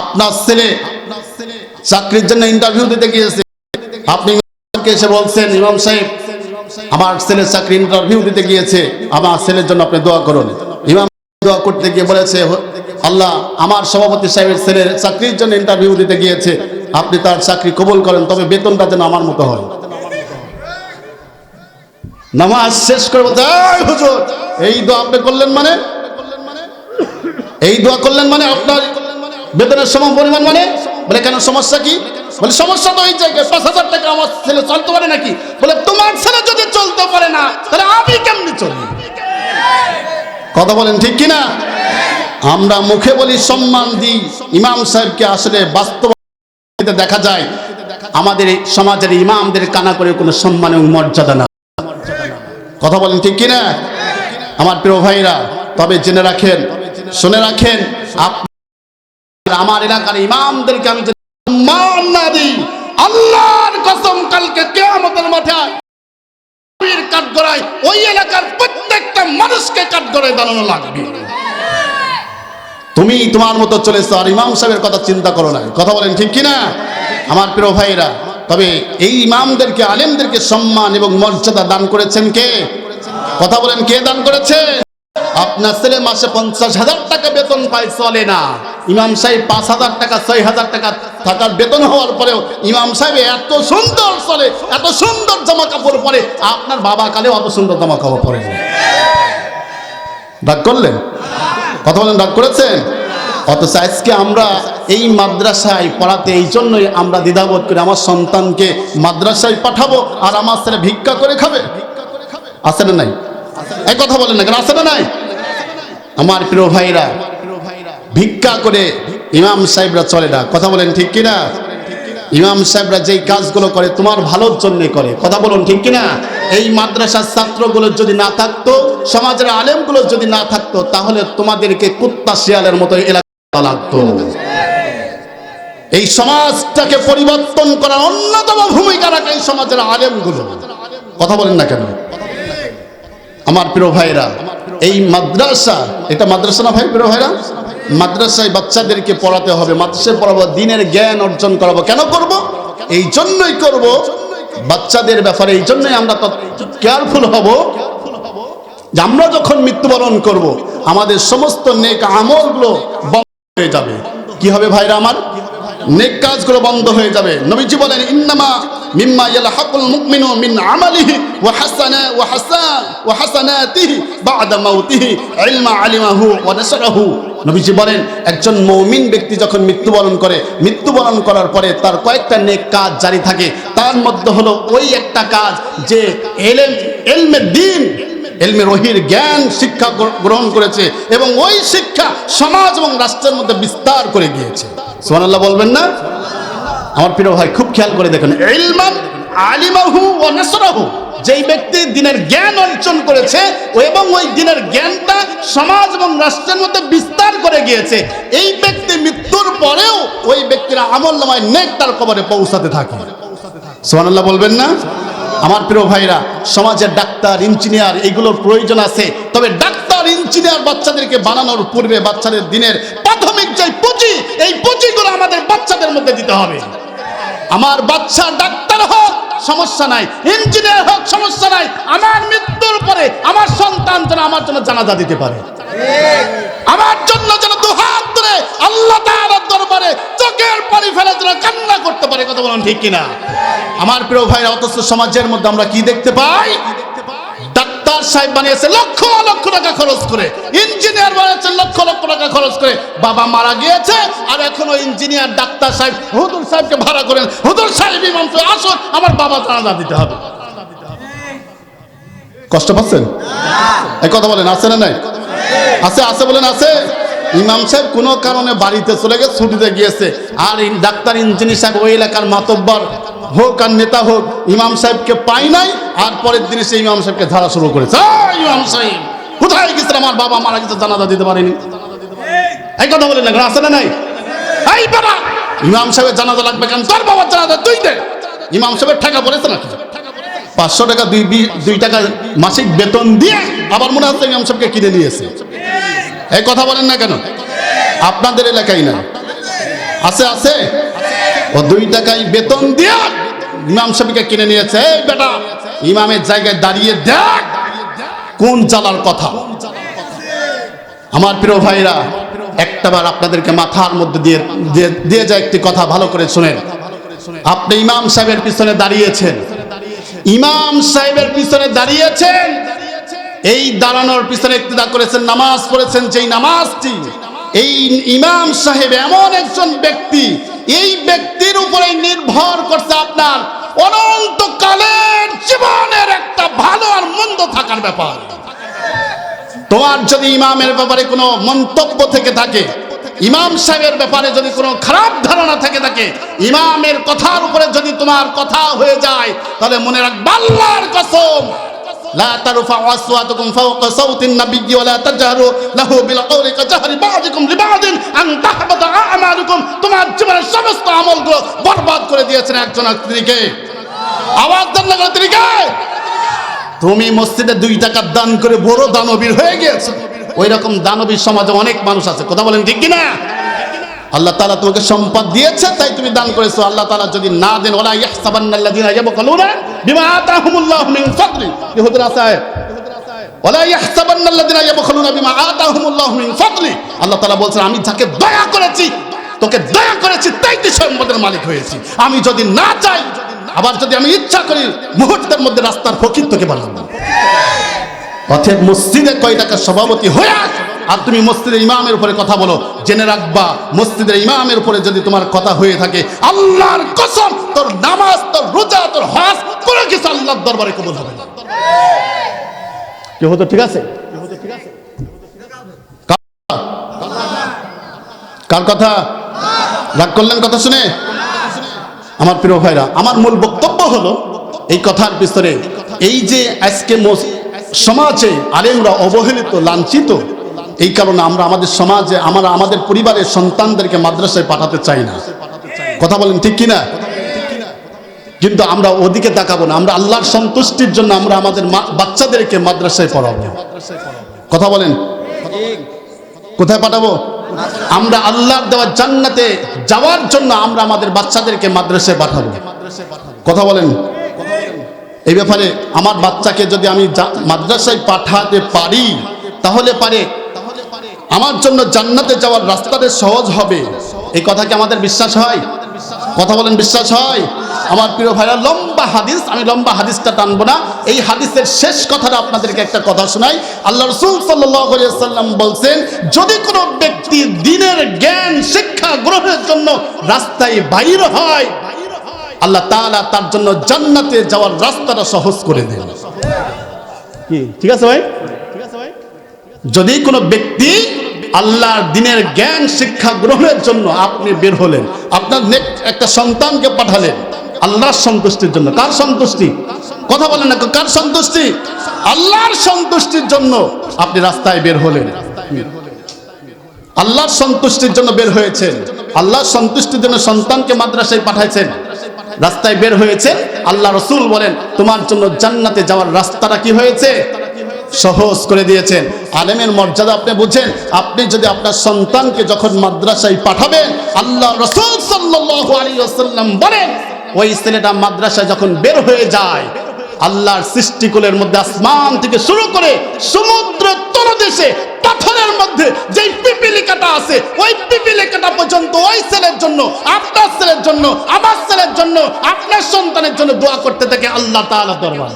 আপনার ছেলে চাকরির জন্য ইন্টারভিউ দিতে গিয়েছে। আপনি এসে বলছেন, ইমাম সাহেব, আমার ছেলে চাকরি ইন্টারভিউ দিতে গিয়েছে, আমার ছেলের জন্য আপনি দোয়া করুন। ইমাম দোয়া করতে গিয়ে বলেছে, আল্লাহ, আমার সভাপতি সাহেবের ছেলের চাকরির জন্য ইন্টারভিউ দিতে গিয়েছে, আপনি তার চাকরি কবুল করেন, তবে বেতনটা যেন আমার মতো হয়। নামাজ শেষ করে হুজুর, এই দোয়া আপনি করলেন মানে? এই দোয়া করলেন মানে আপনার বেতনের সম পরিমাণ মানে? বলে, কেন, সমস্যা কি? বলে, সমস্যা তো এই জায়গায় পাঁচ হাজার টাকা আমার ছেলে চলতে পারে নাকি? বলে, তোমার ছেলে যদি চলতে পারে না, তাহলে আমি কেমনি চলি কথা বলেন ঠিক কিনা? আমরা মুখে বলি সম্মান দিই। ইমাম সাহেবকে আসলে বাস্তব দেখা যায়। আমাদের সমাজের ইমামদের কানা করে কোনো সম্মান এবং মর্যাদা না। কথা বলেন ঠিক কিনা? আমার প্রিয় ভাইরা, তবে জেনে রাখেন, শুনে রাখেন আপনার আমার এলাকার ইমামদেরকে আমি সম্মান না দিই, আল্লাহর কসম কালকে কেয়ামতের মাথায় ওই এলাকার প্রত্যেকটা মানুষকে দাঁড়ানো লাগবে। তুমি তোমার মতো চলেছো আর ইমাম সাহেবের কথা চিন্তা করো না। কথা বলেন ঠিক কিনা? আমার প্রিয় ভাইরা তবে এই ইমামদেরকে, আলেমদেরকে সম্মান এবং মর্যাদা দান করেছেন কে? কথা বলেন, কে দান করেছে? আপনার ছেলে মাসে পঞ্চাশ হাজার টাকা বেতন পায়, চলে না। ইমাম সাহেব পাঁচ হাজার টাকা, ছয় হাজার টাকা থাকার বেতন হওয়ার পরেও ইমাম সাহেব এত সুন্দর চলে, এত সুন্দর জামা কাপড় পরে, আপনার বাবা কালে অত সুন্দর জামা কাপড় পরে ডাক করলেন? কথা বলেন ডাক করেছেন? অথচ আজকে আমরা এই মাদ্রাসায় পড়াতে এই জন্যই আমরা দ্বিধাবোধ করি, আমার সন্তানকে মাদ্রাসায় পাঠাবো আর আমার ছেলে ভিক্ষা করে খাবে। ভিক্ষা আছে না নাই? এই কথা বলেন না কেন? আছে না নাই? আমার প্রিয় ভাইরা, ভিক্ষা করে ইমাম সাহেবরা চলে না। কথা বলেন ঠিক কিনা? ইমাম সাহেবরা যেই কাজগুলো করে, তোমার ভালোর জন্য করে। কথা বলুন ঠিক কিনা? এই মাদ্রাসার ছাত্রগুলো যদি না থাকতো, সমাজের আলেমগুলো যদি না থাকতো, তাহলে তোমাদেরকে কুত্তা শিয়ালের মতো এলাকা লাগতো। এই সমাজটাকে পরিবর্তন করার অন্যতম ভূমিকা রাখে এই সমাজের আলেমগুলো। কথা বলেন না কেন? আমার প্রিয় ভাইরা এই মাদ্রাসা, এটা মাদ্রাসা না ভাই প্রিয় ভাইরা? মাদ্রাসায় বাচ্চাদেরকে পড়াতে হবে, মাদ্রাসায় পড়াবো, দিনের জ্ঞান অর্জন করাবো। কেন করব? এই জন্যই করব। বাচ্চাদের ব্যাপারে এই জন্যই আমরা কেয়ারফুল হব। যে আমরা যখন মৃত্যুবরণ করব, আমাদের সমস্ত নেক আমলগুলো বন্ধ হয়ে যাবে। কি হবে ভাইরা আমার? নেক কাজগুলো বন্ধ হয়ে যাবে। নবীজি বলেন, ইন্নামা মিম্মা ইয়ালহাকুল মুমিনু মিন আমালিহি ওয়া হাসানা ওয়া হাসান ওয়া হাসানাতিহি বা'দা মাউতিহি ইলমা আলিমাহু ওয়া নাশরাহু নবীজি বলেন, একজন মৌমিন ব্যক্তি যখন মৃত্যুবরণ করে, মৃত্যুবরণ করার পরে তার কয়েকটা নেক কাজ জারি থাকে। তার মধ্যে হলো ওই একটা কাজ যে এলেম, এলমে দিন, এলমে রহির জ্ঞান শিক্ষা গ্রহণ করেছে এবং ওই শিক্ষা সমাজ এবং রাষ্ট্রের মধ্যে বিস্তার করে গিয়েছে। সোহানাল্লাহ বলবেন না? আমার প্রিয় ভাই, খুব খেয়াল করে দেখুন। ইলমান, আলিমাহু ও নাসরাহু, যেই ব্যক্তি দিনের জ্ঞান অর্জন করেছে এবং ওই দিনের জ্ঞানটা সমাজ এবং রাষ্ট্রের মধ্যে বিস্তার করে গিয়েছে, এই ব্যক্তি মৃত্যুর পরেও ওই ব্যক্তির আমল নামায় নেক তার কবরে পৌঁছাতে থাকে। সোহানাল্লাহ বলবেন না? আমার প্রিয় ভাইরা, সমাজের ডাক্তার, ইঞ্জিনিয়ার, এগুলোর প্রয়োজন আছে। তবে ডাক্তার, ইঞ্জিনিয়ার বাচ্চাদেরকে বানানোর পূর্বে বাচ্চাদের দিনের এই পুঁজিগুলো আমাদের বাচ্চাদের মধ্যে দিতে হবে। আমার বাচ্চা ডাক্তার হোক, সমস্যা নাই। ইঞ্জিনিয়ার হোক, সমস্যা নাই। আমার মৃত্যুর পরে আমার সন্তান যেন আমার জন্য জানাজা দিতে পারে। আমার জন্য যেন দুহাত ধরে আল্লাহ তাআলার দরবারে চোখের পানি ফেলে যেন কান্না করতে পারে। কথা বলুন ঠিক কিনা? আমার প্রিয় ভাই অথচ সমাজের মধ্যে আমরা কি দেখতে পাই? ডাক্তার সাহেব বানিয়েছে লক্ষ লক্ষ টাকা খরচ করে। ইঞ্জিনিয়ার বানিয়েছে লক্ষ লক্ষ টাকা খরচ করে। বাবা মারা গিয়েছে আর এখনও ইঞ্জিনিয়ার, ডাক্তার সাহেব হুদুর সাহেবকে ভাড়া করেন। হুদুর সাহেব, ইমাম আসুন, আমার বাবা জানাজা দিতে হবে। কষ্ট পাচ্ছেন? এই কথা বলেন, আছে না নাই? আছে আছে বলেন, আছে। ইমাম সাহেব কোনো কারণে বাড়িতে চলে গেছে ছুটিতে গিয়েছে। আর ডাক্তার, ইঞ্জিনিয়ার সাহেব ওই এলাকার মাতব্বর। হোক আর নেতা হোক, ইমাম সাহেবকে পাই নাই, আর পরের দিনে সে ইমাম সাহেবকে ধারা শুরু করেছে। "এই ইমাম সাহেব, কোথায় গেছিল আমার বাবা মারা গেছে, জানাজা দিতে পারেনি। এই কথা বলেন না আছে না নাই? এই বাবা, ইমাম সাহেবের জানাজা লাগবে কেন? তোর বাবার জানাজা তুই দে। ইমাম সাহেবের টাকা পড়েছে নাকি? পাঁচশো টাকা দুই দুই টাকা মাসিক বেতন দিয়ে আবার মনে হচ্ছে ইমাম সাহেবকে কিনে নিয়েছে এই কথা বলেন না কেন? আপনাদের এলাকায় না আছে আছে? ও দুই টাকায় বেতন দিয়া ইমাম সাহেবকে কিনে নিয়েছে, এই বেটা, ইমামের জায়গায় দাঁড়িয়ে দেখ কোন চালার কথা। আমার প্রিয় ভাইরা একটাবার আপনাদেরকে মাথার মধ্যে দিয়ে, দিয়ে- যায় একটি কথা ভালো করে শুনেন। আপনি ইমাম সাহেবের পিছনে দাঁড়িয়েছেন। ইমাম সাহেবের পিছনে দাঁড়িয়েছেন। এই দাঁড়ানোর পিছনে ইক্তিদা করেছেন, নামাজ পড়েছেন, যেই নামাজটি, এই ইমাম সাহেব এমন একজন ব্যক্তি এই ব্যক্তির উপরে নির্ভর করছে আপনার অনন্ত কালের জীবনের একটা ভালো আর মন্দ থাকার ব্যাপার। তোমার যদি ইমামের ব্যাপারে কোনো মন্তব্য থেকে থাকে, ইমাম সাহেবের ব্যাপারে যদি কোনো খারাপ ধারণা থেকে থাকে, ইমামের কথার উপরে যদি তোমার কথা হয়ে যায়, তাহলে মনে রাখ বাল্লার কসম। লা আমালকুম তোমার জীবনের সমস্ত আমলগুলো বরবাদ করে দিয়েছেন একজন স্ত্রীকে আওয়াজ দেন না তিনি তুমি মসজিদে দুই টাকা দান করে বড় দানবীর হয়ে গিয়েছে। ওই রকম দানবীর সমাজে অনেক মানুষ আছে। কথা বলেন ঠিক কিনা? আল্লাহ তালা তোমাকে সম্পদ দিয়েছে, তাই তুমি দান করেছ। আল্লাহ তালা যদি না দেন ওলা ইয়াহসাবান্নাল্লাহ দিনা ইয়াবকালুনা বিমা আতাহুমুল্লাহ মিন ফাদলি। ইহুদের আসায় ওলা ইয়াহসাবান্নাল্লাহ দিনা ইয়াবকালুনা বিমা আতাহুমুল্লাহ মিন ফাদলি। আল্লাহ তাআলা বলছেন, আমি যাকে দয়া করেছি তোকে দয়া করেছি, তাই তুই সম্পদের মালিক হয়েছি। আমি যদি না চাই, আবার যদি আমি ইচ্ছা করি, মুহূর্তের মধ্যে রাস্তার ফকির তোকে বানাবো। অথব মসজিদে কয় টাকা সভাপতি হয়ে আর তুমি মসজিদের ইমামের উপরে কথা বলো। জেনে রাখবা, মসজিদের ইমামের উপরে যদি তোমার কথা হয়ে থাকে, আল্লাহর কসম, তোর নামাজ, তোর রোজা, তোর হজ, কোনো কিছু আল্লাহর দরবারে কবুল হবে কি হতো ঠিক আছে? কার কথা? রাগ করলেন কথা শুনে? আমার প্রিয় ভাইরা, আমার মূল বক্তব্য হলো এই কথার পিছনে এই যে আজকে সমাজে আলেমরা অবহেলিত, লাঞ্ছিত, এই কারণে আমরা আমাদের সমাজে, আমরা আমাদের পরিবারের সন্তানদেরকে মাদ্রাসায় পাঠাতে চাই না। কথা বলেন ঠিক কিনা? কিন্তু আমরা ওদিকে তাকাবো না, আমরা আল্লাহর সন্তুষ্টির জন্য আমরা আমাদের বাচ্চাদেরকে মাদ্রাসায় পড়াবো। কথা বলেন। কোথায় পাঠাবো? আমরা আল্লাহর দেওয়া জান্নাতে যাওয়ার জন্য আমরা আমাদের বাচ্চাদেরকে মাদ্রাসায় পাঠাবো। কথা বলেন? এই ব্যাপারে আমার বাচ্চাকে যদি আমি মাদ্রাসায় পাঠাতে পারি, তাহলে পারে। আমার জন্য জান্নাতে যাওয়ার রাস্তাটা সহজ হবে। এই কথা কি আমাদের বিশ্বাস হয়? কথা বলেন বিশ্বাস হয়? আমার প্রিয় ভাইরা লম্বা হাদিস আমি লম্বা হাদিসটা টানবো না। এই হাদিসের শেষ কথাটা আপনাদেরকে একটা কথা শোনাই। আল্লাহ রসুল সাল্লাম বলছেন যদি কোনো ব্যক্তি দিনের জ্ঞান শিক্ষা গ্রহণের জন্য রাস্তায় বাইর হয় আল্লাহ তাআলা তার জন্য জান্নাতে যাওয়ার রাস্তাটা সহজ করে দেন। কি? ঠিক আছে ভাই? যদি কোনো ব্যক্তি আল্লাহর দিনের জ্ঞান শিক্ষা গ্রহণের জন্য আপনি বের হলেন। আপনার একটা সন্তানকে পাঠালেন আল্লাহর সন্তুষ্টির জন্য। কার সন্তুষ্টি? কথা বলেন না, কার সন্তুষ্টি? আল্লাহর সন্তুষ্টির জন্য আপনি রাস্তায় বের হলেন। আল্লাহর সন্তুষ্টির জন্য বের হয়েছেন। আল্লাহর সন্তুষ্টির জন্য সন্তানকে মাদ্রাসায় পাঠাইছেন। রাস্তায় বের হয়েছে আল্লাহ রসুল বলেন, তোমার জন্য জান্নাতে যাওয়ার রাস্তাটা কি হয়েছে? সহজ করে দিয়েছেন। আলেমের মর্যাদা আপনি বুঝেন। আপনি যদি আপনার সন্তানকে যখন মাদ্রাসায় পাঠাবেন, আল্লাহ রসুল ওয়াসাল্লাম বলেন, ওই ছেলেটা মাদ্রাসায় যখন বের হয়ে যায়, আল্লাহর সৃষ্টিকুলের মধ্যে আসমান থেকে শুরু করে সমুদ্র তলদেশে, পাথরের মধ্যে যেই পিপিলিকাটা আছে, ওই পিপিলিকাটা পর্যন্ত ওই ছেলের জন্য, আপনার ছেলের জন্য, আমার ছেলের জন্য, আপনার সন্তানের জন্য দোয়া করতে থাকে আল্লাহ তাআলা দরবার।